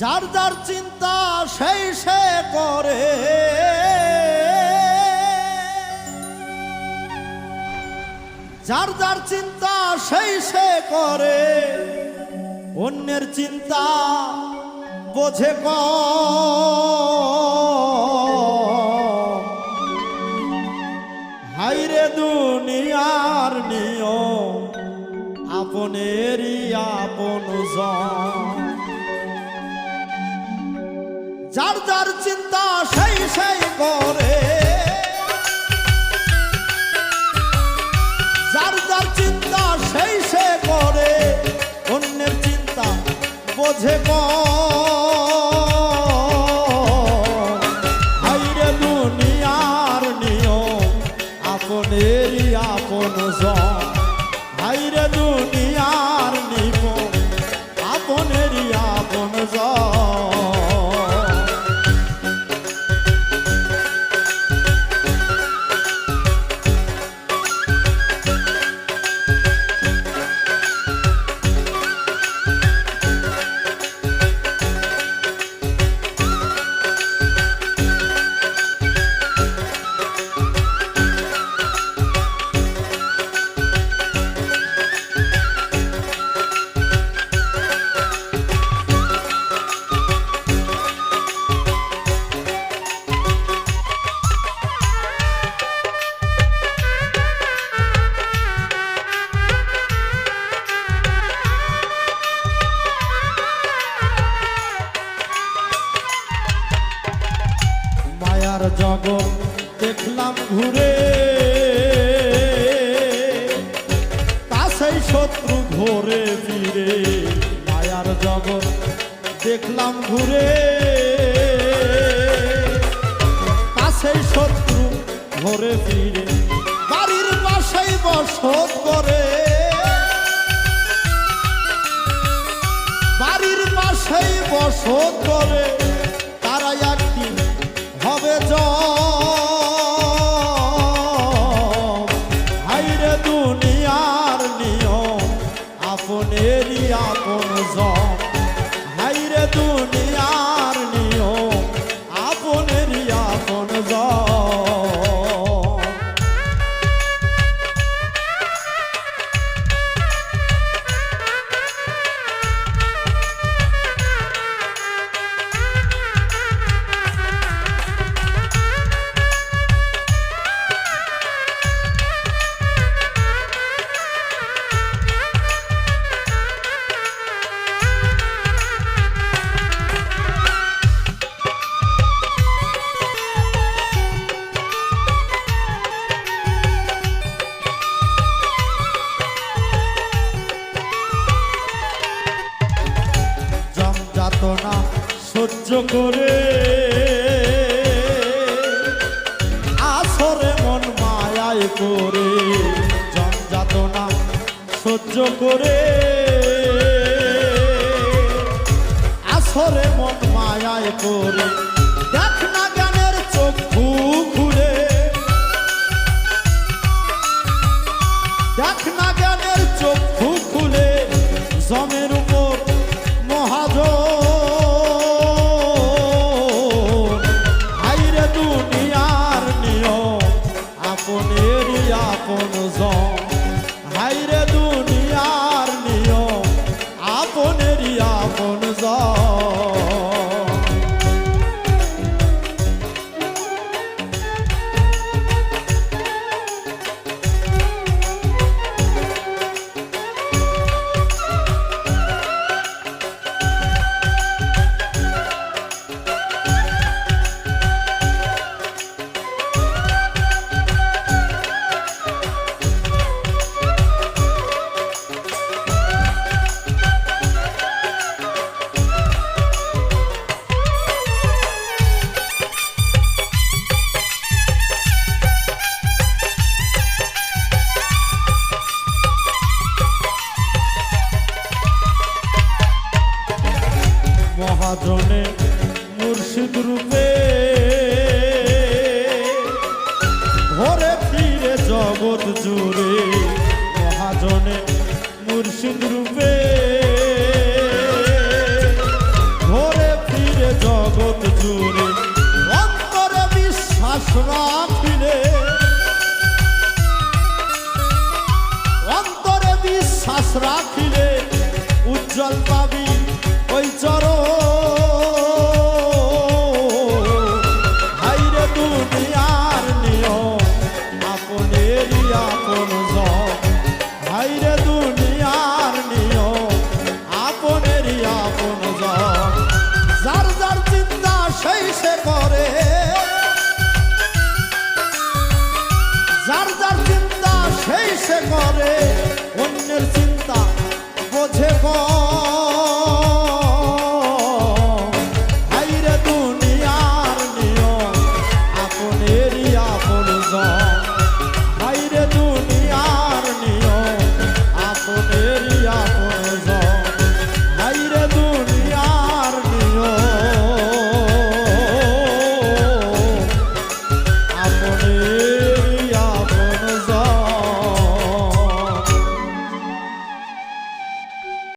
যার যার চিন্তা সেই সে করে। যার যার চিন্তা সেই সে করে। অন্যের চিন্তা বোঝে কম। হাইরে দুনিয়ার নিয়ম, আপনেরই আপন জন। যার যার চিন্তা সেই সেই করে। যার যার চিন্তা সেই সে করে। অন্যের চিন্তা বোঝে হাইরে মায়ার জগৎ দেখলাম ঘুরে। তা সেই শত্রু ঘোরে ফিরে, মায়ার জগৎ দেখলাম ঘুরে। তা সেই শত্রু ঘোরে ফিরে, বাড়ির পাশেই বসত করে। বাড়ির পাশেই বসত করে। করে। আসরে মন মায়ায় করে যাতনা সহ্য করে। আসরে মন মায়ায় করে দেখ না জ্ঞানের চক্ষু আপন জন হাইরে সাধনে মুর্শিদ রূপে। ঘরে ফিরে জগৎ জুড়ে মহাজনে মুর্শিদ রূপে। ঘরে ফিরে জগৎ জুড়ে অন্তরে বিশ্বাস রাখিলে। অন্তরে বিশ্বাস রাখিলে উজ্জ্বল